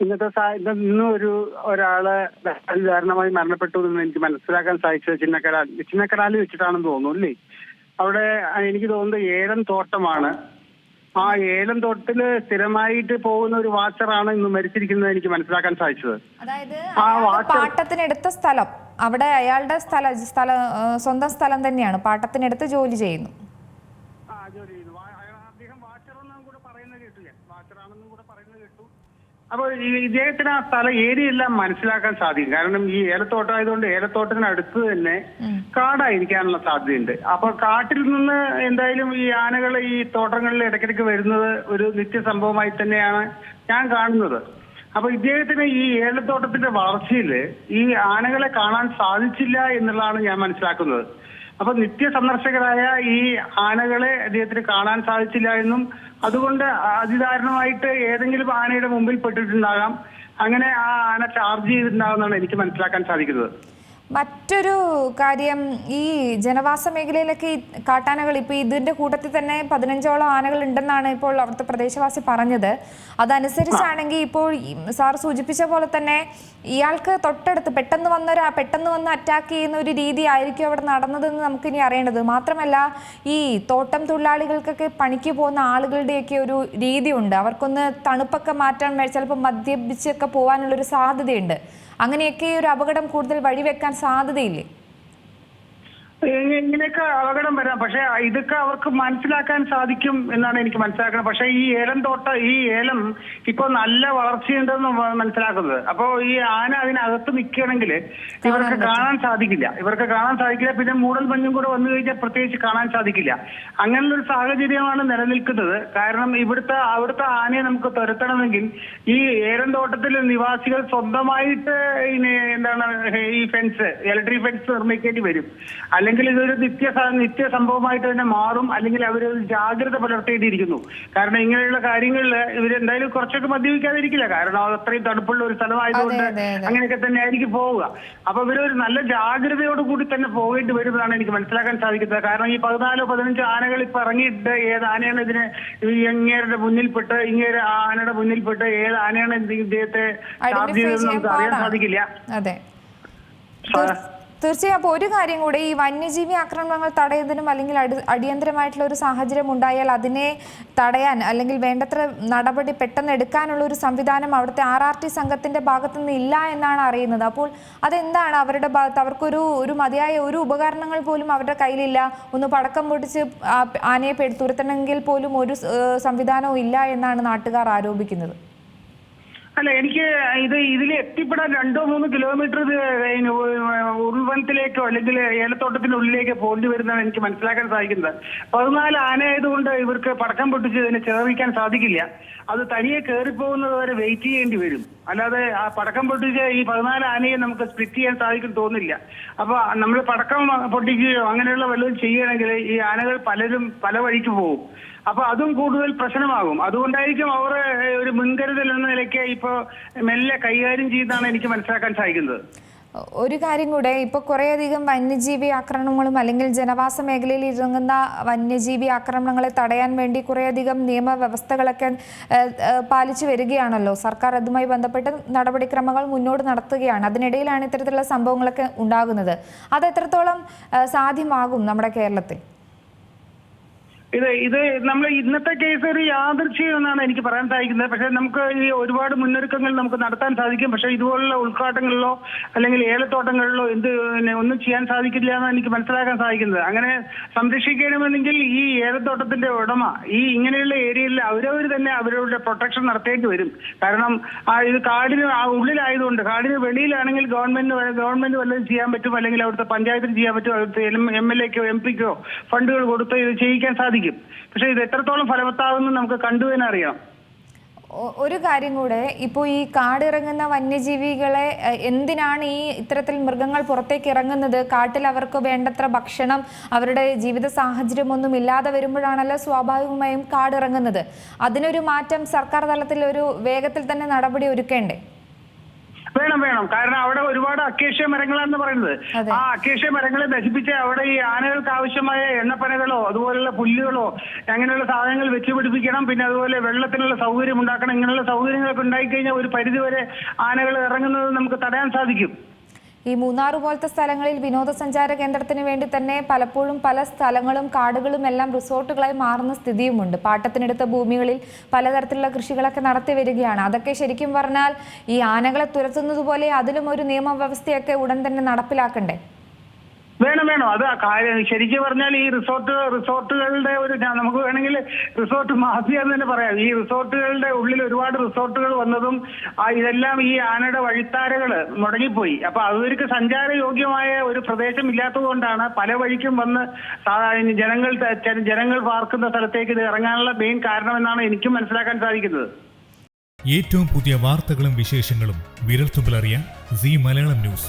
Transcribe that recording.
ഇന്നത്തെ സാഹചര്യം ഇന്ന് ഒരു ഒരാൾ അത് കാരണമായി മരണപ്പെട്ടു എന്ന് എനിക്ക് മനസ്സിലാക്കാൻ സാധിച്ചത് ചിന്നക്കരാൽ ചിന്നക്കരാലിൽ വെച്ചിട്ടാണെന്ന് തോന്നുന്നു അല്ലേ? അവിടെ എനിക്ക് തോന്നുന്നത് ഏലം തോട്ടമാണ്. ആ ഏലം തോട്ടത്തിൽ സ്ഥിരമായിട്ട് പോകുന്ന ഒരു വാച്ചറാണ് ഇന്ന് മരിച്ചിരിക്കുന്നത് എനിക്ക് മനസ്സിലാക്കാൻ സാധിച്ചത്. അതായത് ആ പാട്ടത്തിനെടുത്ത സ്ഥലം അവിടെ അയാളുടെ സ്ഥല സ്ഥല സ്വന്തം സ്ഥലം തന്നെയാണ് പാട്ടത്തിനെടുത്ത് ജോലി ചെയ്യുന്നു ആ, ജോലി ചെയ്യുന്നു. വാ- അയാൾ- അദ്ദേഹം വാച്ചറെന്നും കൂടെ പറയുന്നത് കേട്ടു ഞാൻ വാച്ചറാണെന്നും കൂടെ പറയുന്നത് കേട്ടു അപ്പൊ ഈ ഇദ്ദേഹത്തിന് ആ സ്ഥലം ഏരിയ എല്ലാം മനസ്സിലാക്കാൻ സാധിക്കും. കാരണം ഈ ഏലത്തോട്ടം ആയതുകൊണ്ട് ഏലത്തോട്ടത്തിന് അടുത്ത് തന്നെ കാടായിരിക്കാനുള്ള സാധ്യതയുണ്ട്. അപ്പൊ കാട്ടിൽ നിന്ന് എന്തായാലും ഈ ആനകൾ ഈ തോട്ടങ്ങളിൽ ഇടയ്ക്കിടയ്ക്ക് വരുന്നത് ഒരു നിത്യ സംഭവമായി തന്നെയാണ് ഞാൻ കാണുന്നത്. അപ്പൊ ഇദ്ദേഹത്തിന് ഈ ഏലത്തോട്ടത്തിന്റെ വളർച്ചയിൽ ഈ ആനകളെ കാണാൻ സാധിച്ചില്ല എന്നുള്ളതാണ് ഞാൻ മനസ്സിലാക്കുന്നത്. അപ്പൊ നിത്യ സന്ദർശകരായ ഈ ആനകളെ അദ്ദേഹത്തിന് കാണാൻ സാധിച്ചില്ല എന്നും അതുകൊണ്ട് അതിദാരുണമായിട്ട് ഏതെങ്കിലും ആനയുടെ മുമ്പിൽ പെട്ടിട്ടുണ്ടാകാം. അങ്ങനെ ആ ആന ചാർജ് ചെയ്തിട്ടുണ്ടാകുമെന്നാണ് എനിക്ക് മനസ്സിലാക്കാൻ സാധിക്കുന്നത്. മറ്റൊരു കാര്യം ഈ ജനവാസ മേഖലയിലൊക്കെ ഈ കാട്ടാനകൾ ഇപ്പോൾ ഇതിന്റെ കൂട്ടത്തിൽ തന്നെ പതിനഞ്ചോളം ആനകൾ ഉണ്ടെന്നാണ് ഇപ്പോൾ അവിടുത്തെ പ്രദേശവാസി പറഞ്ഞത്. അതനുസരിച്ചാണെങ്കിൽ ഇപ്പോൾ സാർ സൂചിപ്പിച്ച പോലെ തന്നെ ഇയാൾക്ക് തൊട്ടടുത്ത് പെട്ടെന്ന് വന്നൊരു പെട്ടെന്ന് വന്ന് അറ്റാക്ക് ചെയ്യുന്ന ഒരു രീതി ആയിരിക്കും അവിടെ നടന്നതെന്ന് നമുക്കിനി അറിയേണ്ടത്. മാത്രമല്ല ഈ തോട്ടം തൊഴിലാളികൾക്കൊക്കെ പണിക്ക് പോകുന്ന ആളുകളുടെയൊക്കെ ഒരു രീതിയുണ്ട് അവർക്കൊന്ന് തണുപ്പൊക്കെ മാറ്റാൻ ചിലപ്പോൾ മദ്യപിച്ചൊക്കെ പോകാനുള്ളൊരു സാധ്യതയുണ്ട്. അങ്ങനെയൊക്കെ ഒരു അപകടം കൂടുതൽ വഴിവെക്കാൻ സാധ്യതയില്ലേ? ഇങ്ങനെയൊക്കെ അപകടം വരാം. പക്ഷെ ഇതൊക്കെ അവർക്ക് മനസ്സിലാക്കാൻ സാധിക്കും എന്നാണ് എനിക്ക് മനസ്സിലാക്കുന്നത്. പക്ഷെ ഈ ഏലം തോട്ട ഈ ഏലം ഇപ്പൊ നല്ല വളർച്ചയുണ്ടെന്ന് മനസ്സിലാക്കുന്നത്. അപ്പോ ഈ ആന അതിനകത്ത് നിൽക്കുകയാണെങ്കിൽ ഇവർക്ക് കാണാൻ സാധിക്കില്ല. ഇവർക്ക് കാണാൻ സാധിക്കില്ല. പിന്നെ മൂടൽ മഞ്ഞും കൂടെ വന്നു കഴിഞ്ഞാൽ പ്രത്യേകിച്ച് കാണാൻ സാധിക്കില്ല. അങ്ങനെയുള്ള ഒരു സാഹചര്യമാണ് നിലനിൽക്കുന്നത്. കാരണം ഇവിടുത്തെ അവിടുത്തെ ആനയെ നമുക്ക് തുരത്തണമെങ്കിൽ ഈ ഏലം തോട്ടത്തിലെ നിവാസികൾ സ്വന്തമായിട്ട് എന്താണ് ഈ ഫെൻസ് ഇലക്ട്രിക് ഫെൻസ് നിർമ്മിക്കേണ്ടി വരും. അല്ലെങ്കിൽ ഇതൊരു നിത്യ നിത്യ സംഭവമായിട്ട് തന്നെ മാറും. അല്ലെങ്കിൽ അവർ ജാഗ്രത പുലർത്തേണ്ടിയിരിക്കുന്നു. കാരണം ഇങ്ങനെയുള്ള കാര്യങ്ങളിൽ ഇവരെന്തായാലും കുറച്ചൊക്കെ മദ്യപിക്കാതിരിക്കില്ല. കാരണം അത് അത്രയും തണുപ്പുള്ള ഒരു സ്ഥലമായതുകൊണ്ട്. അങ്ങനെയൊക്കെ തന്നെ ആയിരിക്കും പോവുക. അപ്പൊ ഇവരൊരു നല്ല ജാഗ്രതയോട് കൂടി തന്നെ പോകേണ്ടി വരുമെന്നാണ് എനിക്ക് മനസ്സിലാക്കാൻ സാധിക്കുന്നത്. കാരണം ഈ പതിനാലോ പതിനഞ്ചോ ആനകൾ ഇപ്പൊ ഇറങ്ങിയിട്ട് ഏത് ആനയാണ് ഇതിന് ഈ ഇങ്ങേരുടെ മുന്നിൽപ്പെട്ട് ഇങ്ങേരെ ആനയുടെ മുന്നിൽപ്പെട്ട് ഏത് ആനയാണ് ഇദ്ദേഹത്തെ ചാർജ് ചെയ്തതെന്ന് നമുക്ക് അറിയാൻ സാധിക്കില്ല. അതെ. തീർച്ചയായും അപ്പോൾ ഒരു കാര്യം കൂടെ ഈ വന്യജീവി ആക്രമണങ്ങൾ തടയുന്നതിനും അല്ലെങ്കിൽ അടി അടിയന്തരമായിട്ടുള്ള ഒരു സാഹചര്യം ഉണ്ടായാൽ അതിനെ തടയാൻ അല്ലെങ്കിൽ വേണ്ടത്ര നടപടി പെട്ടെന്ന് എടുക്കാനുള്ള ഒരു സംവിധാനം അവിടുത്തെ ആർ ആർ ടി സംഘത്തിന്റെ ഭാഗത്തു നിന്ന് ഇല്ല എന്നാണ് അറിയുന്നത്. അപ്പോൾ അതെന്താണ്? അവരുടെ ഭാഗത്ത് അവർക്കൊരു ഒരു മതിയായ ഒരു ഉപകരണങ്ങൾ പോലും അവരുടെ കയ്യിലില്ല. ഒന്ന് പടക്കം പൊട്ടിച്ച് ആനയെ പെടുത്തുരുത്തണമെങ്കിൽ പോലും ഒരു സംവിധാനവും ഇല്ല എന്നാണ് നാട്ടുകാർ ആരോപിക്കുന്നത്. അല്ല എനിക്ക് ഇത് ഇതിൽ എത്തിപ്പെടാൻ രണ്ടോ മൂന്നോ കിലോമീറ്റർ ഉൾവനത്തിലേക്കോ അല്ലെങ്കിൽ ഏലത്തോട്ടത്തിന്റെ ഉള്ളിലേക്കോ പോകേണ്ടി വരുന്നതാണ് എനിക്ക് മനസ്സിലാക്കാൻ സാധിക്കുന്നത്. പതിനാല് ആന ആയതുകൊണ്ട് ഇവർക്ക് പടക്കം പൊട്ടിച്ച് ഇതിനെ ചേർവിക്കാൻ സാധിക്കില്ല. അത് തനിയെ കയറിപ്പോകുന്നത് വരെ വെയിറ്റ് ചെയ്യേണ്ടി വരും. അല്ലാതെ ആ പടക്കം പൊട്ടിച്ച് ഈ പതിനാല് ആനയെ നമുക്ക് സ്പ്ലിറ്റ് ചെയ്യാൻ സാധിക്കും തോന്നില്ല. അപ്പൊ നമ്മൾ പടക്കം പൊട്ടിക്കുകയോ അങ്ങനെയുള്ള വല്ലതും ചെയ്യുകയാണെങ്കിൽ ഈ ആനകൾ പലരും പല വഴിക്ക് പോകും. അപ്പൊ അതും കൂടുതൽ പ്രശ്നമാകും. അതുകൊണ്ടായിരിക്കും അവർ ഒരു മുൻകരുതൽ എന്ന നിലയ്ക്ക് ഇപ്പൊ മെല്ലെ കൈകാര്യം ചെയ്യുന്നതാണ് എനിക്ക് മനസ്സിലാക്കാൻ സാധിക്കുന്നത്. ഒരു കാര്യം കൂടെ ഇപ്പോൾ കുറേയധികം വന്യജീവി ആക്രമണങ്ങളും അല്ലെങ്കിൽ ജനവാസ മേഖലയിൽ ഇറങ്ങുന്ന വന്യജീവി ആക്രമണങ്ങളെ തടയാൻ വേണ്ടി കുറേയധികം നിയമവ്യവസ്ഥകളൊക്കെ പാലിച്ചു വരികയാണല്ലോ. സർക്കാർ അതുമായി ബന്ധപ്പെട്ട് നടപടിക്രമങ്ങൾ മുന്നോട്ട് നടത്തുകയാണ്. അതിനിടയിലാണ് ഇത്തരത്തിലുള്ള സംഭവങ്ങളൊക്കെ ഉണ്ടാകുന്നത്. അത് എത്രത്തോളം സാധ്യമാകും നമ്മുടെ കേരളത്തിൽ? ഇത് ഇത് നമ്മൾ ഇന്നത്തെ കേസ് ഒരു യാദൃശ്യം എന്നാണ് എനിക്ക് പറയാൻ സാധിക്കുന്നത്. പക്ഷെ നമുക്ക് ഈ ഒരുപാട് മുന്നൊരുക്കങ്ങൾ നമുക്ക് നടത്താൻ സാധിക്കും. പക്ഷെ ഇതുപോലുള്ള ഉൾക്കാട്ടങ്ങളിലോ അല്ലെങ്കിൽ ഏലത്തോട്ടങ്ങളിലോ എന്ത് ഒന്നും ചെയ്യാൻ സാധിക്കില്ല എന്നാണ് എനിക്ക് മനസ്സിലാക്കാൻ സാധിക്കുന്നത്. അങ്ങനെ സംരക്ഷിക്കണമെന്നെങ്കിൽ ഈ ഏലത്തോട്ടത്തിന്റെ ഉടമ ഈ ഇങ്ങനെയുള്ള ഏരിയയിൽ അവരവർ തന്നെ അവരവരുടെ പ്രൊട്ടക്ഷൻ നടത്തേണ്ടി വരും. കാരണം ആ ഇത് കാടിന് ആ ഉള്ളിലായതുകൊണ്ട് കാടിന് വെളിയിലാണെങ്കിൽ ഗവൺമെന്റ് ഗവൺമെന്റ് വല്ലതും ചെയ്യാൻ പറ്റും. അല്ലെങ്കിൽ അവിടുത്തെ പഞ്ചായത്തിന് ചെയ്യാൻ പറ്റും. അവിടുത്തെ എം എൽ എക്കോ എം പിക്കോ ഫണ്ടുകൾ കൊടുത്ത് ഇത് ചെയ്യിക്കാൻ സാധിക്കും. പക്ഷെ ഇത് എത്രത്തോളം ഫലവത്താകുമെന്ന് നമുക്ക് കണ്ടു തന്നെ അറിയാം. ഒരു കാര്യം കൂടെ ഇപ്പോൾ ഈ കാടിറങ്ങുന്ന വന്യജീവികളെ എന്തിനാണ് ഈ ഇത്തരത്തിൽ മൃഗങ്ങൾ പുറത്തേക്ക് ഇറങ്ങുന്നത്? കാട്ടിൽ അവർക്ക് വേണ്ടത്ര ഭക്ഷണം അവരുടെ ജീവിത സാഹചര്യമൊന്നും ഇല്ലാതെ വരുമ്പോഴാണല്ലോ സ്വാഭാവികമായും കാടിറങ്ങുന്നത്. അതിനൊരു മാറ്റം സർക്കാർ തലത്തിൽ ഒരു വേഗത്തിൽ തന്നെ നടപടി ഒരുക്കേണ്ടേ? വേണം വേണം. കാരണം അവിടെ ഒരുപാട് അക്കേഷ്യ മരങ്ങളാണെന്ന് പറയുന്നത്. ആ അക്കേഷ്യ മരങ്ങളെ നശിപ്പിച്ച് അവിടെ ഈ ആനകൾക്ക് ആവശ്യമായ എണ്ണപ്പനകളോ അതുപോലുള്ള പുല്ലുകളോ അങ്ങനെയുള്ള സാധനങ്ങൾ വെച്ച് പിടിപ്പിക്കണം. പിന്നെ അതുപോലെ വെള്ളത്തിനുള്ള സൗകര്യം ഉണ്ടാക്കണം. ഇങ്ങനെയുള്ള സൗകര്യങ്ങളൊക്കെ ഉണ്ടായിക്കഴിഞ്ഞാൽ ഒരു പരിധിവരെ ആനകൾ ഇറങ്ങുന്നത് നമുക്ക് തടയാൻ സാധിക്കും. ഈ മൂന്നാർ പോലത്തെ സ്ഥലങ്ങളിൽ വിനോദസഞ്ചാര കേന്ദ്രത്തിന് വേണ്ടി തന്നെ പലപ്പോഴും പല സ്ഥലങ്ങളും കാടുകളും എല്ലാം റിസോർട്ടുകളായി മാറുന്ന സ്ഥിതിയുമുണ്ട്. പാട്ടത്തിനെടുത്ത ഭൂമികളിൽ പലതരത്തിലുള്ള കൃഷികളൊക്കെ നടത്തി വരികയാണ്. അതൊക്കെ ശരിക്കും പറഞ്ഞാൽ ഈ ആനകളെ തുരത്തുന്നത് പോലെ അതിലും ഒരു നിയമവ്യവസ്ഥയൊക്കെ ഉടൻ തന്നെ നടപ്പിലാക്കണ്ടേ? വേണം വേണം. അത് കാര്യം ശരിക്കും പറഞ്ഞാൽ ഈ റിസോർട്ട് റിസോർട്ടുകളുടെ ഒരു നമുക്ക് വേണമെങ്കിൽ റിസോർട്ട് മാഫിയ എന്ന് തന്നെ പറയാം. ഈ റിസോർട്ടുകളുടെ ഉള്ളിൽ ഒരുപാട് റിസോർട്ടുകൾ വന്നതും ഇതെല്ലാം ഈ ആനയുടെ വഴിത്താരകൾ മുടങ്ങിപ്പോയി. അപ്പൊ അവർക്ക് സഞ്ചാരയോഗ്യമായ ഒരു പ്രദേശം ഇല്ലാത്തത് കൊണ്ടാണ് പല വഴിക്കും വന്ന് സാധാരണ ജനങ്ങൾ ജനങ്ങൾ പാർക്കുന്ന സ്ഥലത്തേക്ക് ഇത് ഇറങ്ങാനുള്ള മെയിൻ കാരണമെന്നാണ് എനിക്കും മനസ്സിലാക്കാൻ സാധിക്കുന്നത്. ഏറ്റവും പുതിയ വാർത്തകളും വിശേഷങ്ങളും വിരൽത്തുമ്പിലറിയാൻ സി മലയാളം ന്യൂസ്.